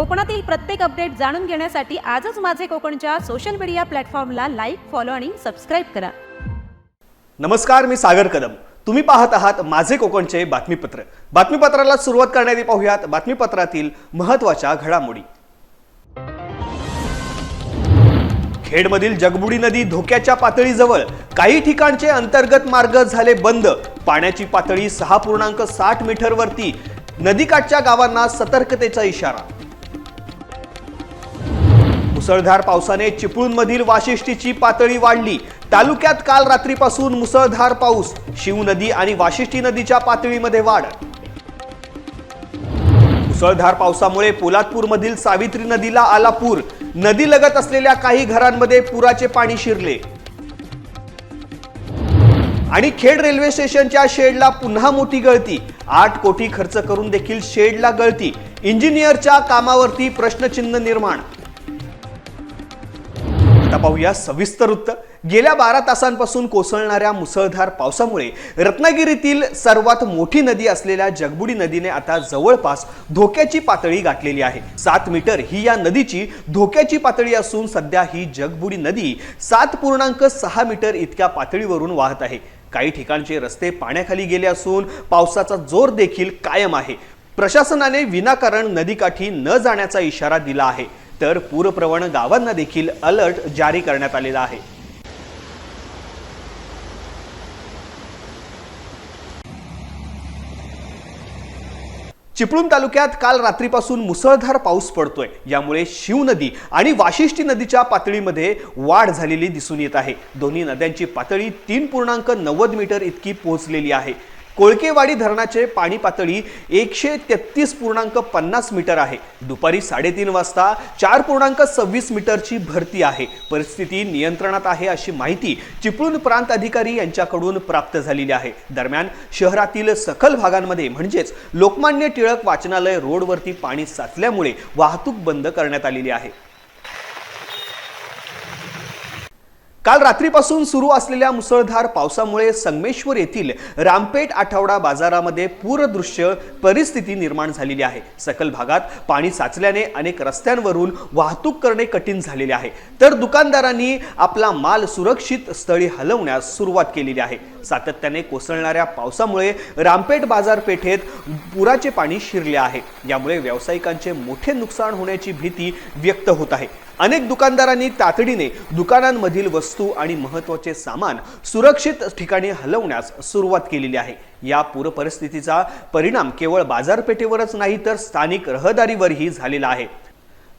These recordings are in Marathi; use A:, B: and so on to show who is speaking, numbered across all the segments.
A: कोकणातील प्रत्येक अपडेट जाणून घेण्यासाठी आजच माझे कोकणच्या सोशल मीडिया प्लॅटफॉर्मला लाईक फॉलो आणि सबस्क्राईब करा.
B: नमस्कार मी सागर कदम. तुम्ही पाहत आहात माझे कोकणचे बातमीपत्र. बातमीपत्राला सुरुवात करण्याआधी पाहूयात बातमीपत्रातील महत्त्वाच्या घडामोडी. खेडमधील जगबुडी नदी धोक्याच्या पातळीजवळ काही ठिकाणचे अंतर्गत मार्ग झाले बंद. पाण्याची पातळी सहा पूर्णांक साठ मीटरवरती. नदीकाठच्या गावांना सतर्कतेचा इशारा. मुसळधार पावसाने चिपळूणमधील वाशिष्ठीची पातळी वाढली. तालुक्यात काल रात्रीपासून मुसळधार पाऊस शिव नदी आणि वाशिष्ठी नदीच्या पातळीमध्ये वाढ. मुसळधार पावसामुळे पोलादपूरमधील सावित्री नदीला आला पूर नदी लगत असलेल्या काही घरांमध्ये पुराचे पाणी शिरले. आणि खेड रेल्वे स्टेशनच्या शेडला पुन्हा मोठी गळती. आठ कोटी खर्च करून देखील शेडला गळती. इंजिनियरच्या कामावरती प्रश्नचिन्ह निर्माण. आता पाहूया सविस्तर वृत्त. गेल्या बारा तासांपासून कोसळणाऱ्या मुसळधार पावसामुळे रत्नागिरीतील सर्वात मोठी नदी असलेल्या जगबुडी नदीने आता जवळपास धोक्याची पातळी गाठलेली आहे. सात मीटर ही या नदीची धोक्याची पातळी असून सध्या ही जगबुडी नदी सात पूर्णांक सहा मीटर इतक्या पातळीवरून वाहत आहे. काही ठिकाणचे रस्ते पाण्याखाली गेले असून पावसाचा जोर देखील कायम आहे. प्रशासनाने विनाकारण नदीकाठी न जाण्याचा इशारा दिला आहे. तर पूरप्रवण गावांना देखील अलर्ट जारी करण्यात आलेला आहे. चिपळूण तालुक्यात काल रात्रीपासून मुसळधार पाऊस पडतोय. यामुळे शिव नदी आणि वाशिष्ठी नदीच्या पातळीमध्ये वाढ झालेली दिसून येत आहे. दोन्ही नद्यांची पातळी तीन पूर्णांक नव्वद मीटर इतकी पोहोचलेली आहे. कोळकेवाडी धरणाचे पाणी पातळी एकशे तेहतीस पूर्णांक पन्नास मीटर आहे. दुपारी साडेतीन वाजता चार पूर्णांक सव्वीस मीटरची भरती आहे. परिस्थिती नियंत्रणात आहे अशी माहिती चिपळूण प्रांत अधिकारी यांच्याकडून प्राप्त झालेली आहे. दरम्यान शहरातील सखल भागांमध्ये म्हणजेच लोकमान्य टिळक वाचनालय रोडवरती पाणी साचल्यामुळे वाहतूक बंद करण्यात आलेली आहे. काल रात्रीपासून सुरू असलेल्या मुसळधार पावसामुळे संगमेश्वर येथील रामपेठ आठवडा बाजारामध्ये पूरदृश्य परिस्थिती निर्माण झालेली आहे. सकल भागात पाणी साचल्याने अनेक रस्त्यांवरून वाहतूक करणे कठीण झालेले आहे. तर दुकानदारांनी आपला माल सुरक्षित स्थळी हलवण्यास सुरुवात केलेली आहे. सातत्याने कोसळणाऱ्या पावसामुळे रामपेठ बाजारपेठेत पुराचे पाणी शिरले आहे. यामुळे व्यावसायिकांचे मोठे नुकसान होण्याची भीती व्यक्त होत आहे. अनेक दुकानदारांनी तातडीने दुकानांमधील वस्तू आणि महत्त्वाचे सामान सुरक्षित ठिकाणी हलवण्यास सुरुवात केलेली आहे. या पूर परिस्थितीचा परिणाम केवळ बाजारपेठेवरच नाही तर स्थानिक रहदारीवरही झालेला आहे.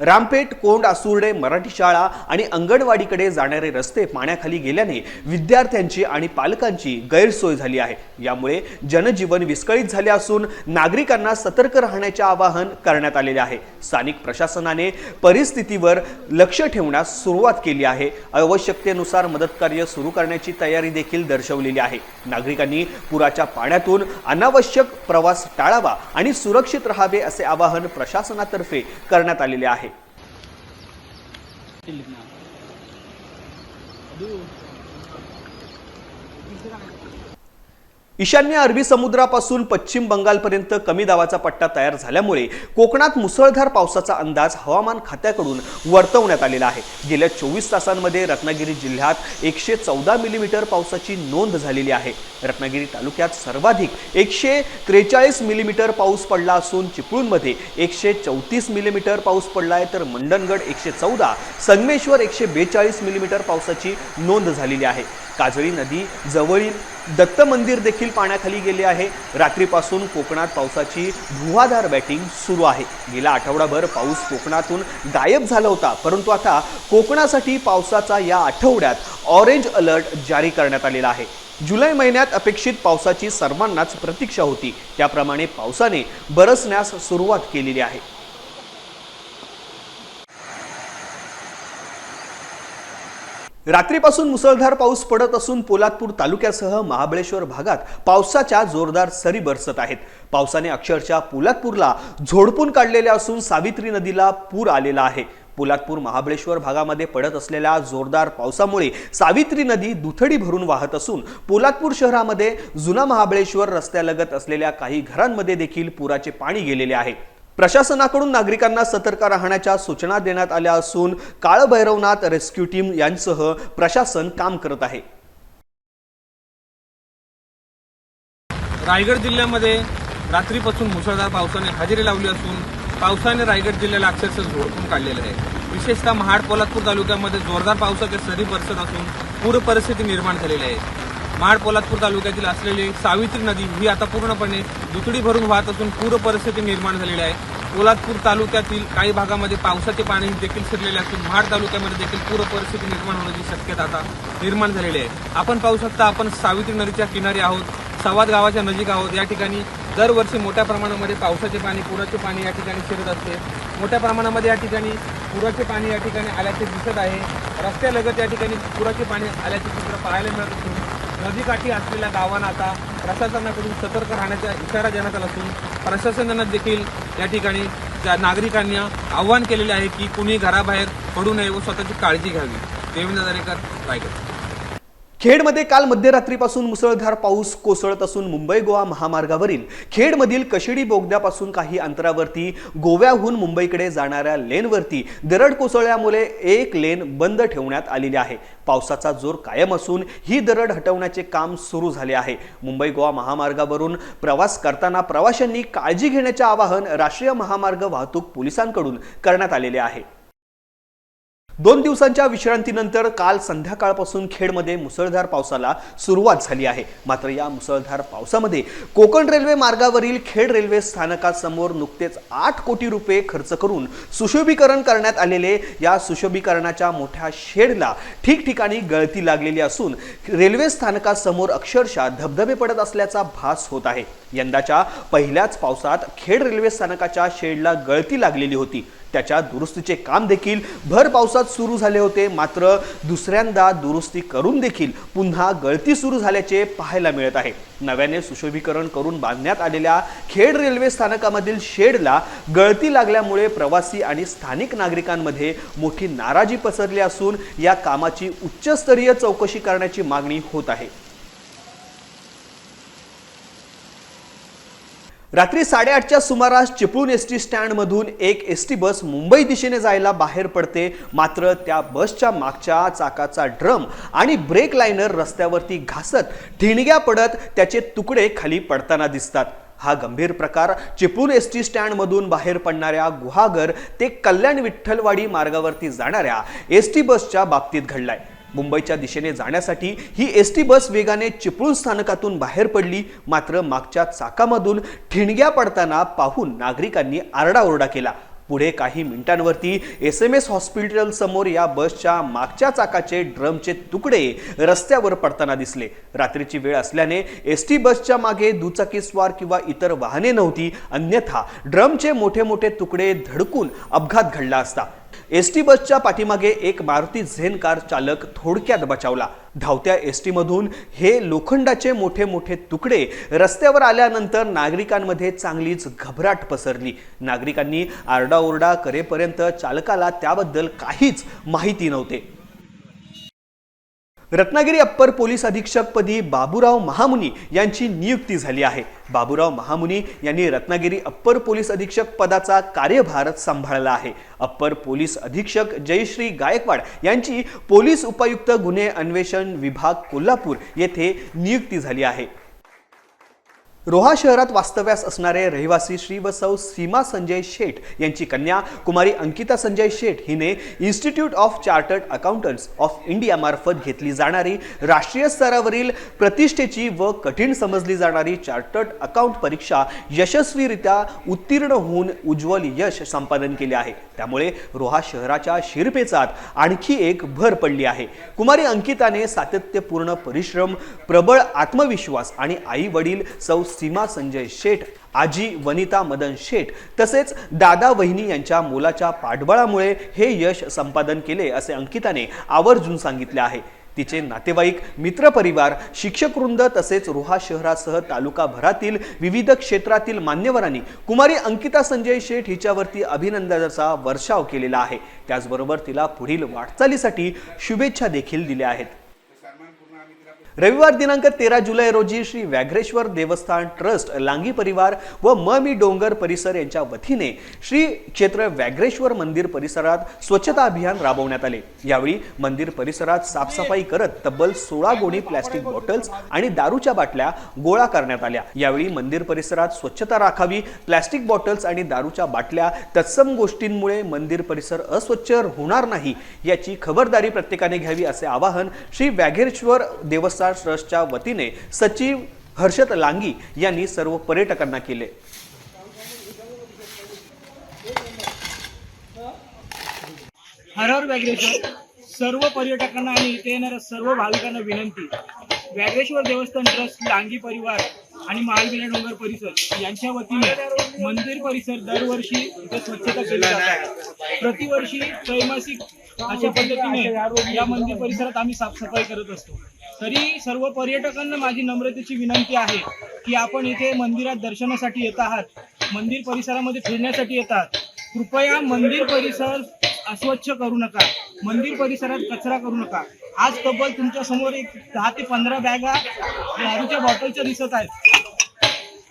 B: रामपेठ कोंड आसुर्डे मराठी शाळा आणि अंगणवाडीकडे जाणारे रस्ते पाण्याखाली गेल्याने विद्यार्थ्यांची आणि पालकांची गैरसोय झाली आहे. यामुळे जनजीवन विस्कळीत झाले असून नागरिकांना सतर्क राहण्याचे आवाहन करण्यात आलेले आहे. स्थानिक प्रशासनाने परिस्थितीवर लक्ष ठेवण्यास सुरुवात केली आहे. आवश्यकतेनुसार मदतकार्य सुरू करण्याची तयारी देखील दर्शवलेली आहे. नागरिकांनी पुराच्या पाण्यातून अनावश्यक प्रवास टाळावा आणि सुरक्षित राहावे असे आवाहन प्रशासनातर्फे करण्यात आलेले आहे. Aduh. ईशान्य अरबी समुद्रापासून पश्चिम बंगालपर्यंत कमी दाबाचा पट्टा तयार झाल्यामुळे कोकणात मुसळधार पावसाचा अंदाज हवामान खात्याकडून वर्तवण्यात आलेला आहे. गेल्या चोवीस तासांमध्ये रत्नागिरी जिल्ह्यात एकशे चौदा मिलीमीटर पावसाची नोंद झालेली आहे. रत्नागिरी तालुक्यात सर्वाधिक एकशे त्रेचाळीस मिलीमीटर पाऊस पडला असून चिपळूणमध्ये एकशे चौतीस मिलीमीटर पाऊस पडला आहे तर मंडणगड एकशे चौदा संगमेश्वर एकशे बेचाळीस मिलीमीटर पावसाची नोंद झालेली आहे. काजळी नदी जवळील दत्त मंदिर देखील पाण्याखाली गेले आहे. रात्रीपासून कोकणात पावसाची धुवाधार बॅटिंग सुरू आहे. गेला आठवडाभर पाऊस कोकणातून गायब झाला होता. परंतु आता कोकणासाठी पावसाचा या आठवड्यात ऑरेंज अलर्ट जारी करण्यात आलेला आहे. जुलै महिन्यात अपेक्षित पावसाची सर्वांनाच प्रतीक्षा होती. त्याप्रमाणे पावसाने बरसण्यास सुरुवात केलेली आहे. रात्रीपासून मुसळधार पाऊस पडत असून पोलादपूर तालुक्यासह महाबळेश्वर भागात पावसाच्या जोरदार सरी बरसत आहेत. पावसाने अक्षरशः पोलादपूरला झोडपून काढलेल्या असून सावित्री नदीला पूर आलेला आहे. पोलादपूर महाबळेश्वर भागामध्ये पडत असलेल्या जोरदार पावसामुळे सावित्री नदी दुथडी भरून वाहत असून पोलादपूर शहरामध्ये जुना महाबळेश्वर रस्त्यालगत असलेल्या काही घरांमध्ये देखील पुराचे पाणी गेलेले आहे. प्रशासनाकडून नागरिकांना सतर्क राहण्याच्या सूचना देण्यात आल्या असून काळभैरवनाथ रेस्क्यू टीम यांसह प्रशासन काम करत आहे.
C: रायगड जिल्ह्यामध्ये रात्रीपासून मुसळधार पावसाने हजेरी लावली असून पावसाने रायगड जिल्ह्याला अक्षरशः झोडपून काढलेलं आहे. विशेषतः महाड पोलादपूर तालुक्यामध्ये जोरदार पावसाच्या सरी बरसत असून पूर परिस्थिती निर्माण झालेली आहे. महाड पोलादपूर तालुक्यातील असलेली सावित्री नदी ही आता पूर्णपणे दुथडी भरून वाहत असून पूर परिस्थिती निर्माण झालेली आहे. पोलादपूर तालुक्यातील काही भागामध्ये पावसाचे पाणी देखील शिरलेले असून महाड तालुक्यामध्ये देखील पूर परिस्थिती निर्माण होण्याची शक्यता आता निर्माण झालेली आहे. आपण पाहू शकता आपण सावित्री नदीच्या किनारी आहोत सवाद गावाच्या नजीक आहोत. या ठिकाणी दरवर्षी मोठ्या प्रमाणामध्ये पावसाचे पाणी पुराचे पाणी या ठिकाणी शिरत असते. मोठ्या प्रमाणामध्ये या ठिकाणी पुराचे पाणी या ठिकाणी आल्याचे दिसत आहे. रस्त्यालगत या ठिकाणी पुराचे पाणी आल्याचे चित्र पाहायला मिळत असून नदीकाठी असलेल्या गावांना आता प्रशासनाकडून सतर्क राहण्याचा इशारा देण्यात आला असून प्रशासनानं देखील या ठिकाणी त्या नागरिकांना आव्हान केलेले आहे की कुणी घराबाहेर पडू नये व स्वतःची काळजी घ्यावी. देवेंद्र दरेकर रायगड.
B: खेडमध्ये काल मध्यरात्रीपासून मुसळधार पाऊस कोसळत असून मुंबई गोवा महामार्गावरील खेडमधील कशिडी बोगद्यापासून काही अंतरावरती गोव्याहून मुंबईकडे जाणाऱ्या लेनवरती दरड कोसळल्यामुळे एक लेन बंद ठेवण्यात आलेली आहे. पावसाचा जोर कायम असून ही दरड हटवण्याचे काम सुरू झाले आहे. मुंबई गोवा महामार्गावरून प्रवास करताना प्रवाशांनी काळजी घेण्याचे आवाहन राष्ट्रीय महामार्ग वाहतूक पोलिसांकडून करण्यात आलेले आहे. दोन दिवसांच्या विश्रांतीनंतर काल संध्याकाळपासून खेडमध्ये मुसळधार पावसाला सुरुवात झाली आहे. मात्र या मुसळधार पावसामध्ये कोकण रेल्वे मार्गावरील खेड रेल्वे स्थानकासमोर नुकतेच आठ कोटी रुपये खर्च करून सुशोभीकरण करण्यात आलेले या सुशोभीकरणाच्या मोठ्या शेडला ठिकठिकाणी गळती लागलेली असून रेल्वे स्थानकासमोर अक्षरशः धबधबे पडत असल्याचा भास होत आहे. यंदाच्या पहिल्याच पावसात खेड रेल्वे स्थानकाच्या शेडला गळती लागलेली होती. त्याच्या दुरुस्तीचे काम देखील भर पावसात सुरू झाले होते. मात्र दुसऱ्यांदा दुरुस्ती करून देखील पुन्हा गळती सुरू झाल्याचे पाहायला मिळत आहे. नव्याने सुशोभीकरण करून बांधण्यात आलेल्या खेड रेल्वे स्थानकामधील शेडला गळती लागल्यामुळे प्रवासी आणि स्थानिक नागरिकांमध्ये मोठी नाराजी पसरली असून या कामाची उच्चस्तरीय चौकशी करण्याची मागणी होत आहे. रात्री साडेआठच्या सुमारास चिपळूण एस टी स्टँडमधून एक एस टी बस मुंबई दिशेने जायला बाहेर पडते. मात्र त्या बसच्या मागच्या चाकाचा ड्रम आणि ब्रेक लायनर रस्त्यावरती घासत ठिणग्या पडत त्याचे तुकडे खाली पडताना दिसतात. हा गंभीर प्रकार चिपळूण एस टी स्टँडमधून बाहेर पडणाऱ्या गुहागर ते कल्याण विठ्ठलवाडी मार्गावरती जाणाऱ्या एस टी बसच्या बाबतीत घडलाय. मुंबईच्या दिशेने जाण्यासाठी ही एस टी बस वेगाने चिपळूण स्थानकातून बाहेर पडली. मात्र मागच्या चाकामधून ठिणग्या पडताना पाहून नागरिकांनी आरडाओरडा केला. पुढे काही मिनिटांवरती एस एम एस हॉस्पिटल समोर या बसच्या मागच्या चाकाचे ड्रमचे तुकडे रस्त्यावर पडताना दिसले. रात्रीची वेळ असल्याने एस टी बसच्या मागे दुचाकीस्वार किंवा इतर वाहने नव्हती. अन्यथा ड्रमचे मोठे मोठे तुकडे धडकून अपघात घडला असता. एस टी बसच्या पाठीमागे एक मारुती झेन कार चालक थोडक्यात बचावला. धावत्या एस टीमधून हे लोखंडाचे मोठे मोठे तुकडे रस्त्यावर आल्यानंतर नागरिकांमध्ये चांगलीच घबराट पसरली. नागरिकांनी आरडाओरडा करेपर्यंत चालकाला त्याबद्दल काहीच माहिती नव्हते. रत्नागिरी अप्पर पोलीस अधीक्षकपदी बाबूराव महामुनी यांची नियुक्ती झाली आहे. बाबूराव महामुनी यांनी रत्नागिरी अप्पर पोलीस अधीक्षक पदाचा कार्यभार सांभाळला आहे. अप्पर पोलीस अधीक्षक जयश्री गायकवाड यांची पोलीस उपायुक्त गुन्हे अन्वेषण विभाग कोल्हापूर येथे नियुक्ती झाली आहे. रोहा शहरात वास्तव्यास असणारे रहिवासी श्री व सौ सीमा संजय शेठ यांची कन्या कुमारी अंकिता संजय शेठ हिने institute of chartered accountants of इंडियामार्फत घेतली जाणारी राष्ट्रीय स्तरावरील प्रतिष्ठेची व कठीण समजली जाणारी चार्टर्ड अकाउंट परीक्षा यशस्वीरित्या उत्तीर्ण होऊन उज्ज्वल यश संपादन केले आहे. त्यामुळे रोहा शहराच्या शिरपेचात आणखी एक भर पडली आहे. कुमारी अंकिताने सातत्यपूर्ण परिश्रम प्रबळ आत्मविश्वास आणि आई वडील सौ सीमा संजय शेठ आजी वनिता मदन शेठ तसेच दादा वहिनी यांच्या मुलाच्या पाठबळामुळे हे यश संपादन केले असे अंकिताने आवर्जून सांगितले आहे. तिचे नातेवाईक मित्रपरिवार शिक्षकवृंद तसेच रोहा शहरासह तालुकाभरातील विविध क्षेत्रातील मान्यवरांनी कुमारी अंकिता संजय शेठ हिच्यावरती अभिनंदनाचा वर्षाव केलेला आहे. त्याचबरोबर तिला पुढील वाटचालीसाठी शुभेच्छा देखील दिल्या आहेत. रविवार दिनांक तेरा जुलै रोजी श्री व्याघ्रेश्वर देवस्थान ट्रस्ट लांगी परिवार व म मी डोंगर परिसर यांच्या वतीने श्री क्षेत्र व्याघ्रेश्वर मंदिर परिसरात स्वच्छता अभियान राबवण्यात आले. यावेळी मंदिर परिसरात साफसफाई करत तब्बल सोळा गोणी प्लॅस्टिक बॉटल्स आणि दारूच्या बाटल्या गोळा करण्यात आल्या. यावेळी मंदिर परिसरात स्वच्छता राखावी प्लॅस्टिक बॉटल्स आणि दारूच्या बाटल्या तत्सम गोष्टींमुळे मंदिर परिसर अस्वच्छ होणार नाही याची खबरदारी प्रत्येकाने घ्यावी असे आवाहन श्री व्याघ्रेश्वर देवस्थान ट्रस्टच्या वतीने सचिव हर्षद लांगी यांनी सर्व पर्यटकांना केले.
D: हरहर व्याघ्रेश्वर सर्व पर्यटकांना आणि इथे येणाऱ्या सर्व भाविकांना विनंती. व्याघ्रेश्वर देवस्थान ट्रस्ट लांगी परिवार आणि महालबिना डोंगर परिसर यांच्या वतीने मंदिर परिसर दरवर्षी इथे स्वच्छता केली जाते प्रतिवर्षी त्रैमासिक अशा पद्धतीने या मंदिर परिसरात आम्ही साफसफाई करत असतो. तरी सर्व पर्यटकांना माझी नम्रतेची विनंती आहे की आपण इथे मंदिरात दर्शनासाठी येत आहात मंदिर परिसरामध्ये फिरण्यासाठी येतात कृपया मंदिर परिसर अस्वच्छ करू नका मंदिर परिसरात कचरा करू नका. आज तब्बल तुमच्यासमोर एक दहा ते पंधरा बॅगा दारूच्या बॉटलच्या दिसत आहेत.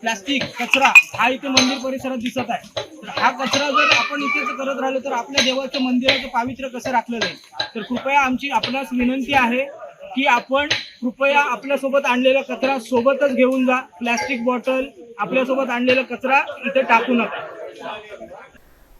D: प्लास्टिक कचरा हा इथे मंदिर परिसरात दिसत आहे. तर हा कचरा जर आपण इथेच करत राहिलो तर आपल्या देवाचं मंदिराचं पावित्र्य कसं राखलं जाईल? तर कृपया आमची आपणास विनंती आहे की आपण कृपया आपल्यासोबत आणलेला कचरा सोबतच घेऊन जा. प्लॅस्टिक बॉटल आपल्यासोबत आणलेला कचरा इथे टाकू नका.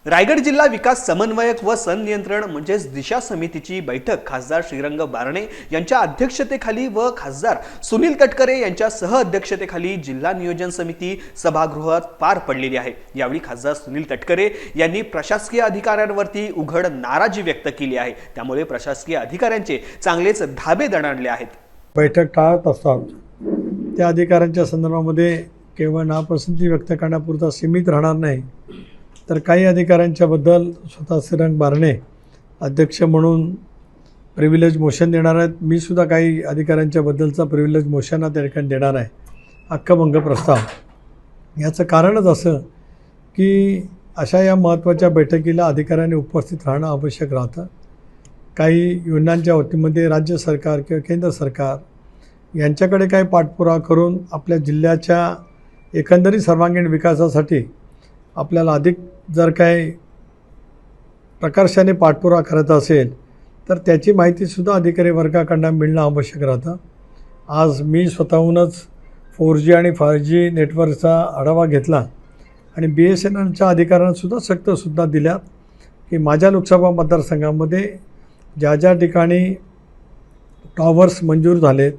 B: रायगड जिल्हा विकास समन्वयक व संनियंत्रण म्हणजेच दिशा समितीची बैठक खासदार श्रीरंग बारणे यांच्या अध्यक्षतेखाली व खासदार सुनील तटकरे यांच्या सहअध्यक्षतेखाली जिल्हा नियोजन समिती सभागृहात पार पडलेली आहे. यावेळी खासदार सुनील तटकरे यांनी प्रशासकीय अधिकाऱ्यांवरती उघड नाराजी व्यक्त केली आहे. त्यामुळे प्रशासकीय अधिकाऱ्यांचे चांगलेच धाबे दणाणले आहेत.
E: बैठक टाळत असतात त्या अधिकाऱ्यांच्या संदर्भामध्ये केवळ नापसंती व्यक्त करण्यापुरता सीमित राहणार नाही. तर काही अधिकाऱ्यांच्याबद्दल स्वतः श्रीरंग बारणे अध्यक्ष म्हणून प्रिव्हिलेज मोशन देणार आहेत. मी सुद्धा काही अधिकाऱ्यांच्याबद्दलचा प्रिव्हिलेज मोशन हा त्या ठिकाणी देणार आहे. हक्कभंग प्रस्ताव. याचं कारणच असं की अशा या महत्त्वाच्या बैठकीला अधिकाऱ्यांनी उपस्थित राहणं आवश्यक राहतं. काही योजनांच्या वतीमध्ये राज्य सरकार किंवा केंद्र सरकार यांच्याकडे काही पाठपुरावा करून आपल्या जिल्ह्याच्या एकंदरीत सर्वांगीण विकासासाठी आपल्याला अधिक जर काही प्रकर्षाने पाठपुरा करत असेल तर त्याची माहितीसुद्धा अधिकारी वर्गाकडनं मिळणं आवश्यक राहतं. आज मी स्वतःहूनच फोर जी आणि फाय जी नेटवर्कचा आढावा घेतला आणि बी एस एन एलच्या अधिकाऱ्यांनासुद्धा सक्तसुद्धा दिल्या की माझ्या लोकसभा मतदारसंघामध्ये ज्या ज्या ठिकाणी टॉवर्स मंजूर झालेत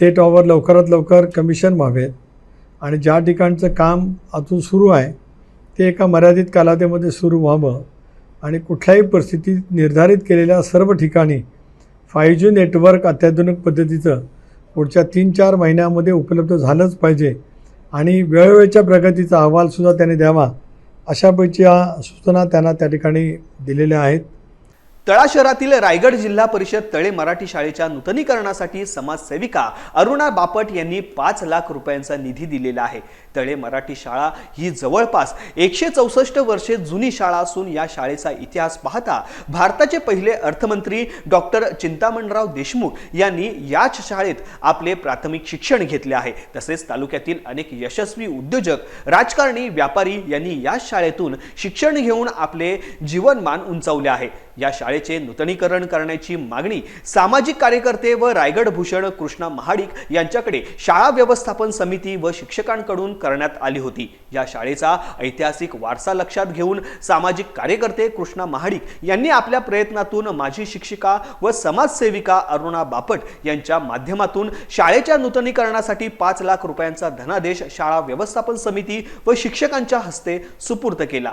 E: ते टॉवर लवकरात लवकर कमिशन व्हावेत आणि ज्या ठिकाणचं काम अजून सुरू आहे ते एका मर्यादित कालावधीमध्ये सुरू व्हावं आणि कुठल्याही परिस्थितीत निर्धारित केलेल्या सर्व ठिकाणी फाय जी नेटवर्क अत्याधुनिक पद्धतीचं पुढच्या तीन चार महिन्यामध्ये उपलब्ध झालंच पाहिजे आणि वेळोवेळच्या प्रगतीचा अहवालसुद्धा त्याने द्यावा अशापैकीच्या सूचना त्यांना त्या ठिकाणी दिलेल्या आहेत.
B: तळा शहरातील रायगड जिल्हा परिषद तळे मराठी शाळेच्या नूतनीकरणासाठी समाजसेविका अरुणा बापट यांनी पाच लाख रुपयांचा निधी दिलेला आहे. तळे मराठी शाळा ही जवळपास एकशे चौसष्ट वर्षे जुनी शाळा असून या शाळेचा इतिहास पाहता भारताचे पहिले अर्थमंत्री डॉक्टर चिंतामणराव देशमुख यांनी याच शाळेत आपले प्राथमिक शिक्षण घेतले आहे. तसेच तालुक्यातील अनेक यशस्वी उद्योजक राजकारणी व्यापारी यांनी याच शाळेतून शिक्षण घेऊन आपले जीवनमान उंचावले आहे. या शाळेचे नूतनीकरण करण्याची मागणी सामाजिक कार्यकर्ते व रायगड भूषण कृष्णा महाडिक यांच्याकडे शाळा व्यवस्थापन समिती व शिक्षकांकडून करण्यात आली होती. या शाळेचा ऐतिहासिक वारसा लक्षात घेऊन सामाजिक कार्यकर्ते कृष्णा महाडिक यांनी आपल्या प्रयत्नातून माझी शिक्षिका व समाजसेविका अरुणा बापट यांच्या माध्यमातून शाळेच्या नूतनीकरणासाठी पाच लाख रुपयांचा धनादेश शाळा व्यवस्थापन समिती व शिक्षकांच्या हस्ते सुपूर्द केला.